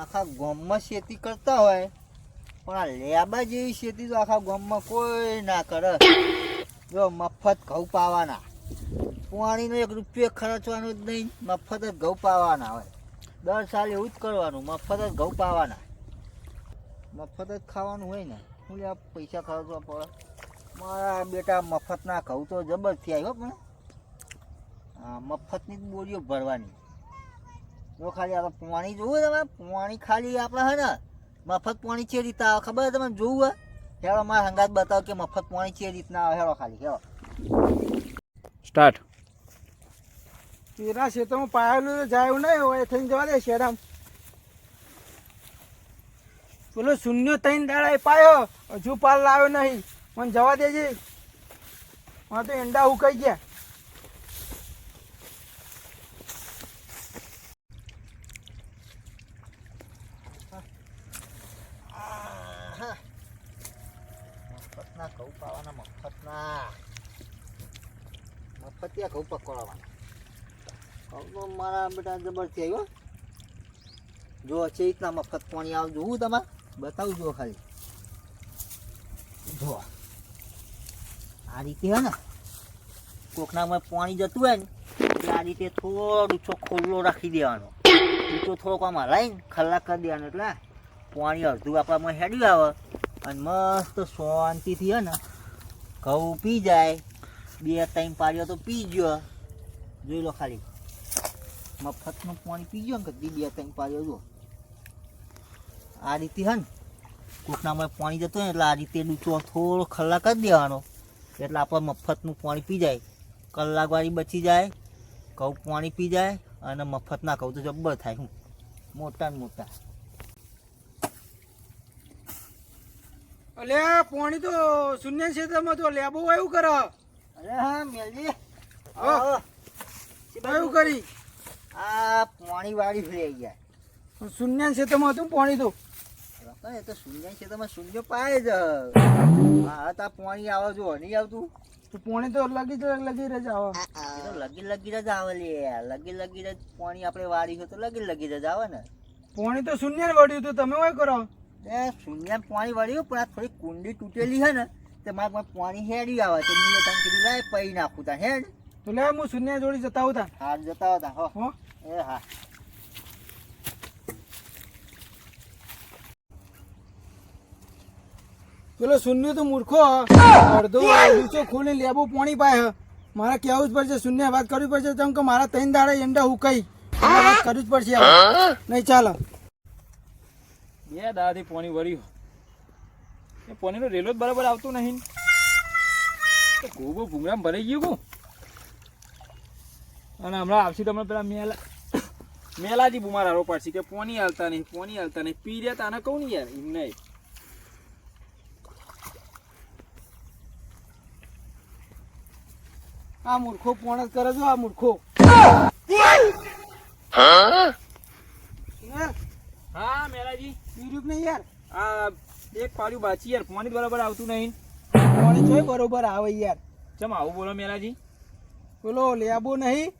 આખા ગામમાં ખેતી કરતા હોય, પણ આ લેબા જેવી ખેતી તો આખા ગામમાં કોઈ ના કરે. જો મફત ઘઉં પાવાના. પાણીનો એક રૂપિયો ખર્ચવાનો જ નહીં, મફત જ ઘઉં પાવાના હોય. દર સાલ એવું જ કરવાનું, મફત જ ઘઉં પાવાના. મફત જ ખાવાનું હોય ને હું પૈસા ખર્ચવા પડે? મારા બેટા મફતના કહું તો જબરથી આવ્યો પણ. હા મફતની જ બોરીઓ ભરવાની. જો ખાલી આપણે પાણી જોવું તમે પાણી ખાલી આપણે હે ને મફત પાણી છે રીતના આવે. ખબર છે તમને? જોવું હે? હેડો મારા હંગાત બતાવો કે મફત પાણી છે રીતના આવે. હેડો ખાલી હેડો સ્ટાર્ટ. તેરા ખેતરમાં પાયેલું તો જાય નહીં હોય થઈને જવા દે શેરામ. પેલો શૂન્ય ત્રણ દાડા એ પાયો હજુ પાલ લાવ્યો નહીં. મને જવા દેજે. હા તો ઈંડા ઉકાઈ ગયા. મફતના ઘઉં પાવાના, મફતના. મફતિયા ઘઉં પકડવાના ઘઉં તો મારા બેટા જબરથી આવ્યો. જો છે રીતના મફત પાણી આવે જોવું તમારે બતાવજો ખાલી. જો આ રીતે હે ને કોકનામાં પાણી જતું હોય ને એટલે આ રીતે થોડો ઊંચો ખુલ્લો રાખી દેવાનો. ઊંચો થોડોક આમ હલાવીને ખલ્લા કરી દેવાનો એટલે પાણી અડધું આપણામાં હેડ્યું આવે અને મસ્ત શાંતિથી હે ને, ઘઉં પી જાય. બે ટાઈમ પાડ્યો તો પી ગયો. જોઈ લો ખાલી, મફતનું પાણી પી ગયો ને કદી બે ટાઈમ પાડ્યો જો આ રીતે હે ને કોકનામાં પાણી જતું હોય એટલે આ રીતે ડૂચો થોડો ખલ્લા કરી દેવાનો. એટલે આપણે મફતનું પાણી પી જાય. કલાકવાળી બચી જાય ઘઉં પાણી પી જાય અને મફતના ઘઉં તો જબ્બર થાય હું. મોટા ને મોટા. અલે પાણી તો શૂન્ય ક્ષેત્રમાં તો લેબો એવું કરે. અરે હા મેલજી. એવું કરી. આ પાણી વાળી ફરી ગયા. શૂન્ય ક્ષેત્રમાં હતું પાણી તો. રતન એ તો શૂન્ય છે તમે શૂન્ય પાય જ. હા તા પાણી આવે જો નહીં આવતું. તો પોણી તો લગી જ લગી જ આવે. તો લગી લગી જ આવે લે લગી લગી જ પોણી આપણે વાળી તો લગી લગી જ આવે ને. પોણી તો શૂન્ય વળ્યું તો તમે હોય કરો. એ શૂન્ય પાણી વાળ્યું પણ આ થોડી કુંડી તૂટેલી છે ને તે મારે પોણી પાણી હેડી આવે તો મેં તને કીધું લાય પૈ નાખું તા હેડ. તો લે હું શૂન્ય જોડી જતા આવતા. હા જતા હતા હો. હો. એ હા. પેલો શૂન્ય તો મૂર્ખો. અડધો ઊંચો ખોલી લેબો પોણી પાય મારે કહેવું જ પડશે, શૂન્ય વાત કરવી પડશે. તમ કે મારા ત્રણ દાડા એંડા હુકાઈ વાત કરવી જ પડશે. નહીં, ચાલો. બે દાદાથી પોણી વળ્યું એ પોણીનો રેલો જ બરાબર આવતું નહીં. ગોબો ભૂમરામ ભરાઈ ગયું કું અને હમણાં આવશે તમને પેલા મેલા મેલાજી બુમાર હારો પાડશે કે પોની હાલતા નહીં પોની હાલતા નહીં. પી રહ્યા તાને કહું ને યાર નહીં આ મૂર્ખો પોણ જ કરે છો આ મૂર્ખો. હા મેલાજી. બીજું નહીં યાર. આ એક પાડ્યું બાચી યાર પાણી બરાબર આવતું નહીં. પાણી જોઈ બરોબર આવે યાર. ચમ આવું બોલો મેલાજી. બોલો લેબો નહીં.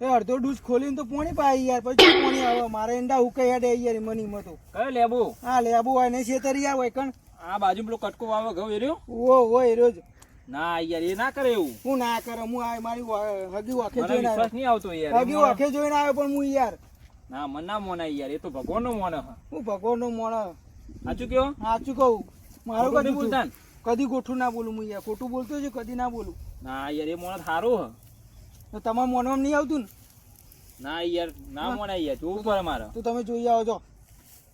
એ અડધો ડૂસ ખોલીને તો પોણી પાય યાર પછી પોણી આવે. મારે ઈંડા હુકાઈ યાર યાર મની મતો કયો લેબો? હા લેબો હોય નહીં છેતર હોય કણ? આ બાજુ પેલો કટકો વાવે ઘઉં એર્યો ઓ રોજ. ના યાર એ ના કરે એવું. હું ના કરે હું આ મારી હગી વાખે મને જોઈને વિશ્વાસ નહીં આવતો યાર હગી વાખે જોઈને આવ્યો પણ હું યાર. ના મન ના મોના યાર એ તો ભગવાનનો મોન હ. હું ભગવાનનો મોણો સાચું કયો સાચું કહું. મારું કદી બોલતા? કદી ગોઠું ના બોલું હું યાર. ખોટું બોલતો છું કદી ના બોલું. ના યાર એ મોણ સારું હ. તો તમારા મોનમાં નહીં આવતું ને? ના યાર ના મોનાય યાર જોવું પડે મારે. તો તમે જોઈ આવો છો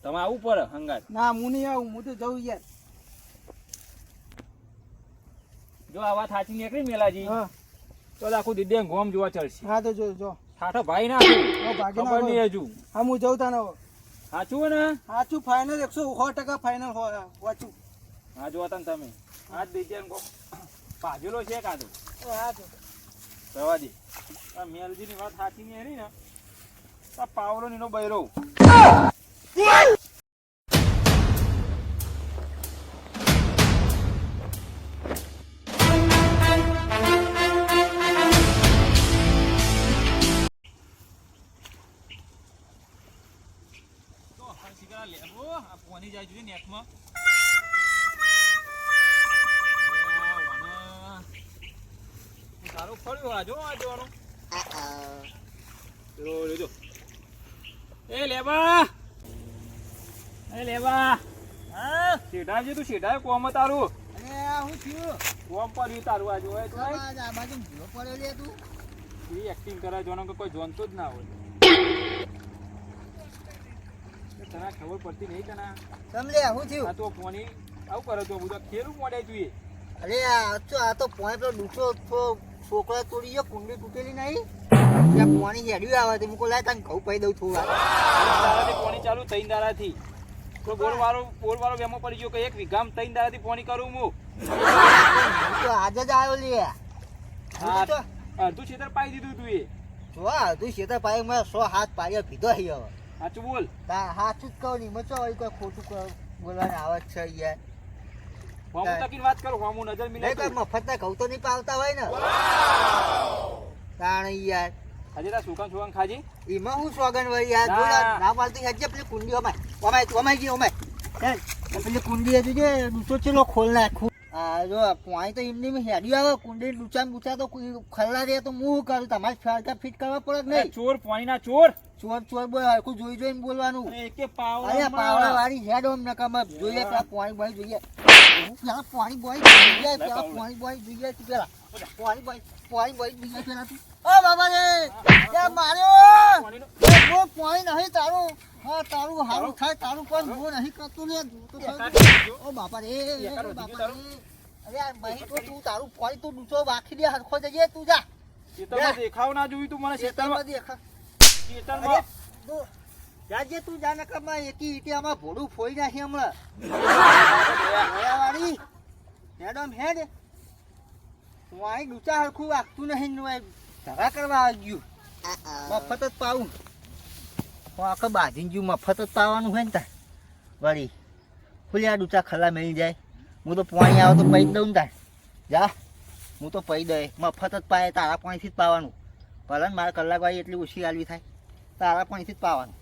તમે આવું પડે હંગાત. ના હું નહીં આવું હું તો જઉં યાર. જો આ વાત સાચી નીકળી મેલાજી હા. તો આખું દીદી ગોમ જોવા ચડશે હા તો જો જો. ઠાઠો ભાઈ ના. ખબર નહીં હજુ. હા હું જઉં તાને. સાચું ને? સાચું ફાઇનલ એકસો સો ટકા ફાઇનલ વાંચું. હા જોવા તને ને તમે. આ દીદી ગોમ. પાજેલો છે કાદો હા જો રવાજી. દે આ મેલજીની વાત સાચી નહીં હરી ને આ પાવલો નીનો બૈરો. જો આ જોવાનું. લો લેજો એ લેવા. એ લેવા. હા શેઠાજી તું શેઠાએ કોમ તારું? અને હું થયું? કોમ પર તારું આ તો. આ આ બાજુ ભૂલો લે તું. એ એક્ટિંગ કરે જોનો કે કોઈ જોનતો જ ના હોય. તને ખબર પડતી નહીં તને? સમજે હું આ થયું તો ફોની આવું કરે તો બધા ખેલું મોડે જોઈએ. અરે આ તો આ તો પોઈ પેલો ડૂચો તો છોકરા તોડી ગયો કુંડી તૂટેલી નહીં. ત્યાં પાણી હેડ્યું આવે તે મૂકો લાય તને ઘઉં પાઈ દઉં થોડા પોણી ચાલુ તૈન દાડાથી તો બોર વાળો બોર વાળો વેમો પડી ગયો કે એક વીઘામ ત્રણ દાડાથી પોણી કરું હું? તો આજે જ આવ્યો લે. અડધું છેતર પાઈ દીધું તું એ. જો અડધું છેતર પાઈ મેં સો હાથ પાડ્યો પીધો હી હવે. સાચું બોલ. તા હાચું જ કહું નહીં મચો કોઈ ખોટું બોલવાની આવત છે યાર હોમું તકીને વાત કરું હોમું નજર મિલાય કોઈ મફત ના ઘઉં તો નહીં પાવતા હોય ને? તાણ યાર. આજે તાર સુકાન સુકાન ખાજી. એમાં હું સોગન વળી યાર જોડા ના. પાલતી હેજે પેલી કુંડી અમાય અમાય તું અમાય જી અમાય ચાલ આ પેલી કુંડી હજુ જે ડૂચો ચેલો ખોલ નાખું. આ જો પાણી તો એમની મેં હેડ્યું આવે કુંડી ડૂચા ને તો ખલ્લા રે તો હું કરું? તમારે ફાળકા ફિટ કરવા પડે નહીં? ચોર પોણીના ચોર. ચોર ચોર બોલ હરખું જોઈ જોઈને બોલવાનું. એકે પાવડો વાળી હેડ ઓમ નકામા. જોઈએ પાણી બોય જોઈએ. પેલા પાણી બોય જોઈએ પેલા પાણી બોય જોઈએ તું પેલા. પાણી બોય પાણી બોય જોઈએ પેલા તું. ઓ બાબા રે તે માર્યો બહુ પાણી નહીં તારું. હા તારું હારું થાય પણ બહુ નહીં કરતું. ઓ બાપા રે બાપા રે અરે ભાઈ તો તું તારું પાણી તું ડૂચો વાખી દે હરખો જઈએ તું જા. દેખાવ ના જોયું તું મને ખેતરમાં દેખા. ખેતરમાં જાજે તું જાને નકરમાં એકી ઈટી આમાં ભોળું ફોઈ નાખી હમણાં. વાળી મેડમ હેડ. અહીં ડૂચા હરખું વાગતું નહીં ને વાય ધરા કરવા આવ્યું મફત જ પાવું હું આખા બાંધીને જ્યું મફત જ પાવાનું હોય ને તાર. વળી ખુલ્યા ડૂચા ખલા મળી જાય. હું તો પાણી આવે તો પૈ દઉં ને તાર. જા. હું તો પૈ દે મફત જ પાય તારા પાણીથી જ પાવાનું. ભલે મારે કલાક વાળી એટલી ઓછી આલવી થાય. તારા પાણીથી જ પાવાનું.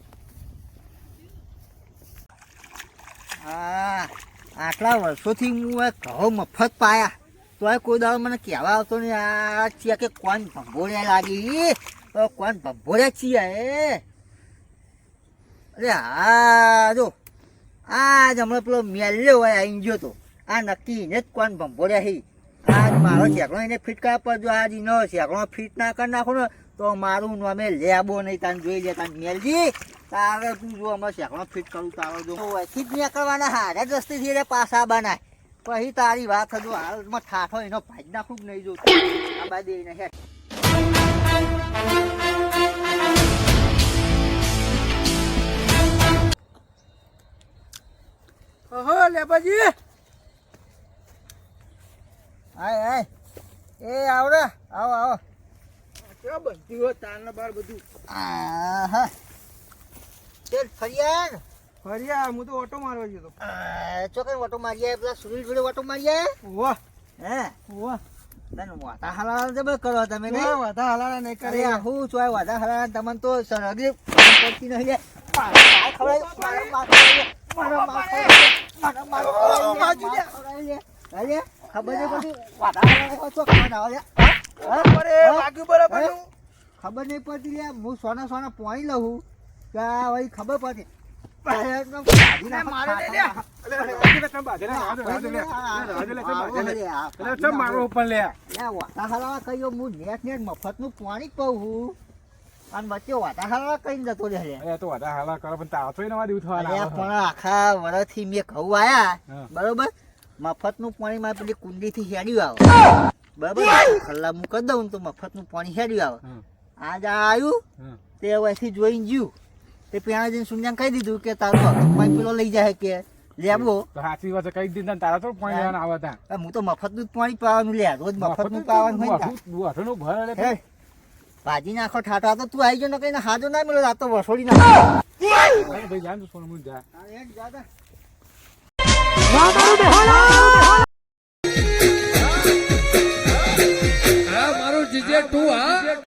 હા, આટલા વર્ષોથી હું કહો મફત પાયા. તોય કોઈ દાડો મને કહેવા આવતો નહીં, આ છીએ કે કોણ ભંભોળ્યા લાગી કોણ ભંભોળ્યા છીએ એ? અરે હા જો આ જ હમણાં પેલો મેલ્યો હોય આવીને ગયો તો. આ નક્કી એને જ કોણ ભંભોળ્યા હી? આ મારો શેકડો એને ફિટ કરવા પડજો આ દીનો શેકડો ફિટ ના કરી નાખો ને તો મારું નામે લેબો નહીં તને જોઈ લે તને મેલજી. તારે તું જો અમે શેકડો ફિટ કરું તારો જો. અહીંથી જ નીકળવાના હારે જ રસ્તેથી એટલે પાછા બનાય. પછી તારી વાત હજુ હાલમાં ઠાઠો એનો ભાજ નાખું જ નહીં જોતો આ બાજુ એને હેઠ ઓહો લેબાજી. આય આય. એ આવડે આવો આવો. બનતી હોય તારના બાર બધું આહા ચલ ફરિયાદ ફર્યા હું તો ઓટો મારવા ગયો તો ચોકન ઓટો મારી આયા પેલા જોડે ઓટો મારી આયા વાહ હે વાહ તને વાતા હલાલ જબર કરો તમે ને વાતા હલાલા નહીં કરે હું ચોય વાતા હલાલ તમને તો સરગી પડતી નહીં માર માર માર મારો ખબર નહીં પછી વાતા ચોખા છો આવે ખબર નહીં પડતી લે હું સોના સોના પોણી લઉં કે ભાઈ ખબર પડતી. મારે મારો હલાવા નેટ મફતનું પાણી કહું અને વચ્ચે વાતા હલાવા કઈ જતો રહે. અરે, તો વાતા હાલા કરો, પણ થોડી નવા દિવસ થવાના પણ આખા વર્ષથી મેં ઘઉં આયા બરોબર? મફતનું પાણી માં પેલી કુંડીથી હેડ્યું આવે. બરોબર? ખલ્લા હું કરી દઉં ને તો મફતનું પાણી હેડ્યું આવે. આજ આવ્યું તે અહીંથી જોઈને જ્યું તે પેણા જઈને સુનિયાને કહી દીધું કે તારો પાણી પેલો લઈ જાય કે લેવો તો સાચી વાત કઈ દીધા તારા તો પાણી લેવાના આવે તા હું તો મફતનું જ પાણી પાવાનું લે રોજ મફતનું પાવાનું હોય ને તાર. વાઠું- વાઠુંનું ભર ભાજી નાખો ઠાઠા તો તું આવી જો ને કઈ હાજો ના મળ્યો આ તો વસોડી ના ભાઈ, ભાઈ, જા ને તું જા. આ મારું જીજે ટુ હા